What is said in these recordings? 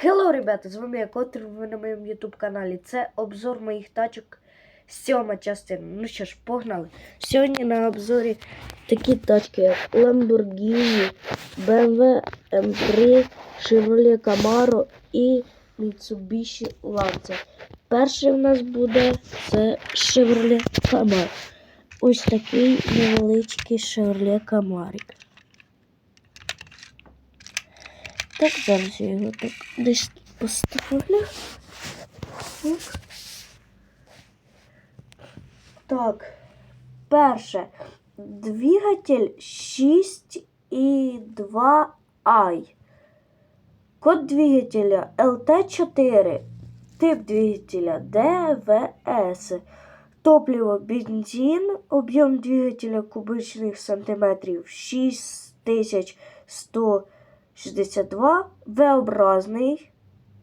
Хелло, ребята, з вами я Котр, ви на моєму YouTube каналі. Це обзор моїх тачок сьома частина. Ну що ж, погнали. Сьогодні на обзорі такі тачки, як Lamborghini, BMW M3, Chevrolet Camaro і Mitsubishi Lancer. Перший в нас буде це Chevrolet Camaro. Ось такий невеличкий Chevrolet Camaro. Так, зараз я його так десь поставлю. Так, перше. Двигатель 6,2i. Код двигателя LT4. Тип двигателя ДВС. Топливо бензин. Об'єм двигателя кубичних сантиметрів 6100 62 V-образный,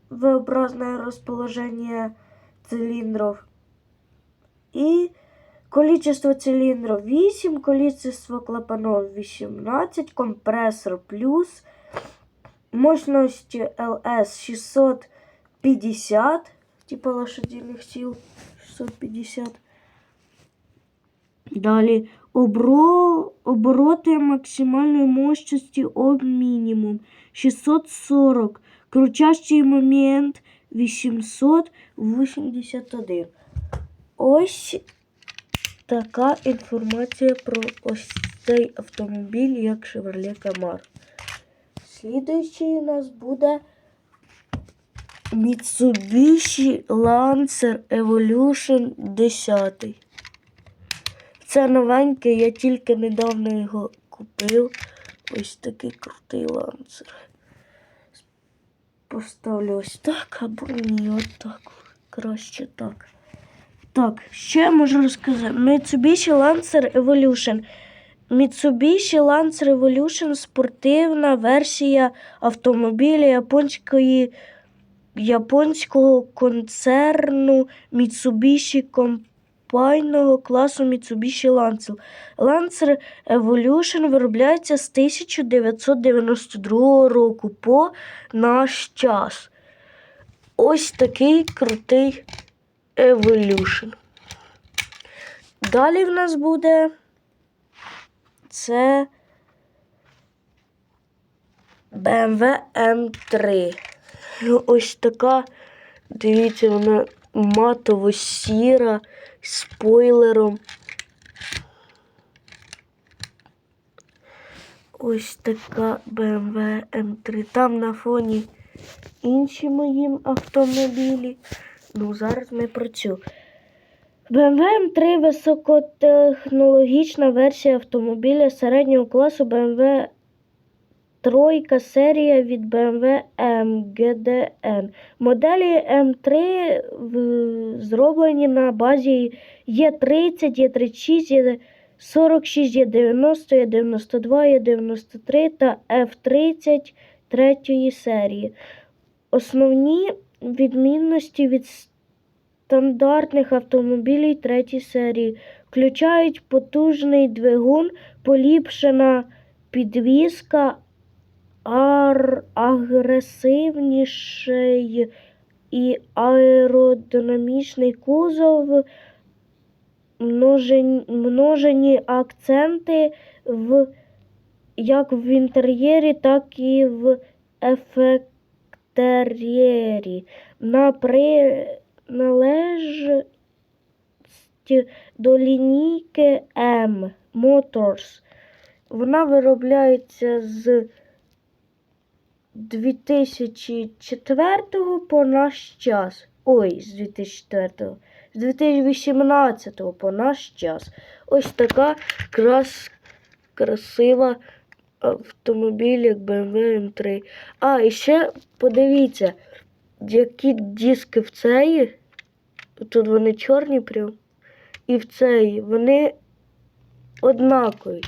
V-образное расположение цилиндров. И количество цилиндров 8, количество клапанов 18, компрессор плюс, мощность LS 650, типа лошадиных сил 650. Далі обро... обороти максимальної мощності об мінімум 640. Крутящий момент 881. Ось така інформація про ось цей автомобіль, як Chevrolet Camaro. Слідуючий у нас буде Mitsubishi Lancer Evolution 10. Це новенький, я тільки недавно його купив. Ось такий крутий ланцер. Поставлю ось так, або ні, отак. Краще так. Так, що я можу розказати? Mitsubishi Lancer Evolution. Mitsubishi Lancer Evolution спортивна версія автомобіля японської, японського концерну Mitsubishi Company компайного класу Mitsubishi Lancer. Lancer Evolution виробляється з 1992 року по наш час. Ось такий крутий Evolution. Далі в нас буде це BMW M3. Ось така, дивіться, вона матово сіра спойлером. Ось така BMW M3. Там на фоні інші мої автомобілі. Ну, зараз ми про цю. BMW M3 високотехнологічна версія автомобіля середнього класу BMW тройка серія від BMW M GDN. Моделі М3 в- зроблені на базі Е30, Е36, Е46, Е90, Е92, Е93 та F30 третьої серії. Основні відмінності від стандартних автомобілів третьої серії включають потужний двигун, поліпшена підвізка, агресивніший і аеродинамічний кузов, множень, множені акценти в, як в інтер'єрі, так і в ефектер'єрі. На приналежність до лінійки M Motors. Вона виробляється з 2004 по наш час. Ой, з 2004. З 2018 по наш час. Ось така крас, красива автомобіль, як BMW M3. А, і ще подивіться, які диски в цей. Тут вони чорні прям. І в цей вони однакові.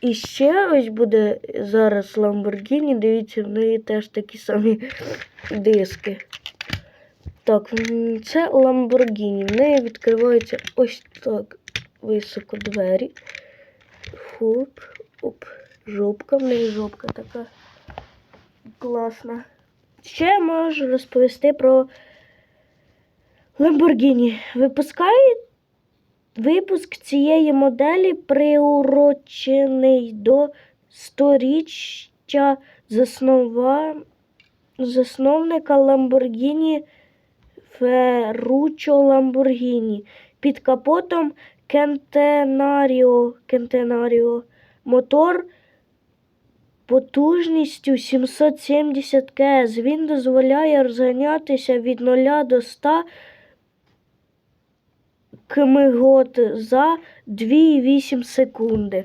І ще ось буде зараз Lamborghini, дивіться, в неї теж такі самі диски. Так, це Lamborghini. В неї відкриваються ось так високо двері. Хоп, оп, жопка, в неї жопка така класна. Ще можу розповісти про Lamborghini. Випускає випуск цієї моделі приурочений до сторіччя заснова... засновника Lamborghini Ferruccio Lamborghini. Під капотом Кентенаріо, Кентенаріо мотор потужністю 770 КС. Він дозволяє розганятися від 0 до 100 км за 2,8 секунди.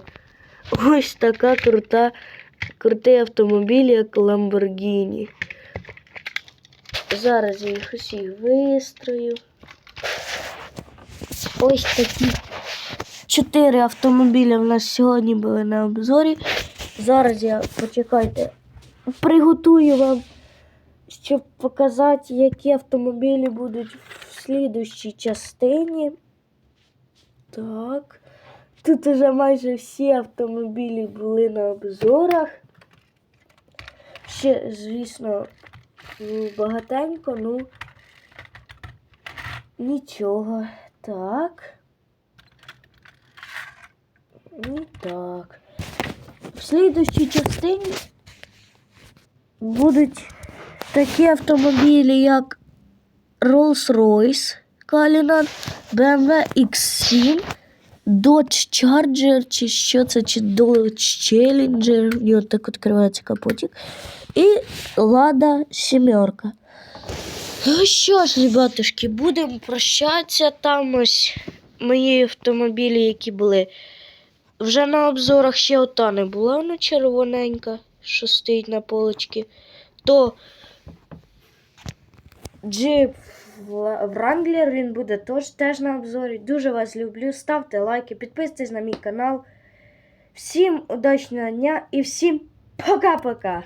Ось така крута, крутий автомобіль, як Lamborghini. Зараз я їх усіх вистрою. Ось такі чотири автомобілі в нас сьогодні були на обзорі. Зараз я почекайте, приготую вам, щоб показати, які автомобілі будуть в слідущій частині. Так. Тут уже майже всі автомобілі були на обзорах. Ще, звісно, багатенько, ну нічого. Так. І так. В слідущій частині будуть такі автомобілі, як Rolls-Royce Cullinan, BMW X7, Dodge Charger, чи що це, чи Dodge Challenger, в нього так відкривається капотик. І Lada сімерка. Ну що ж, ребятушки, будемо прощатися. Там ось мої автомобілі, які були. Вже на обзорах ще ота не була, вона червоненька, що стоїть на полочці. То джип Wrangler, він буде теж, теж на обзорі. Дуже вас люблю. Ставте лайки, підписуйтесь на мій канал. Всім удачного дня і всім пока-пока!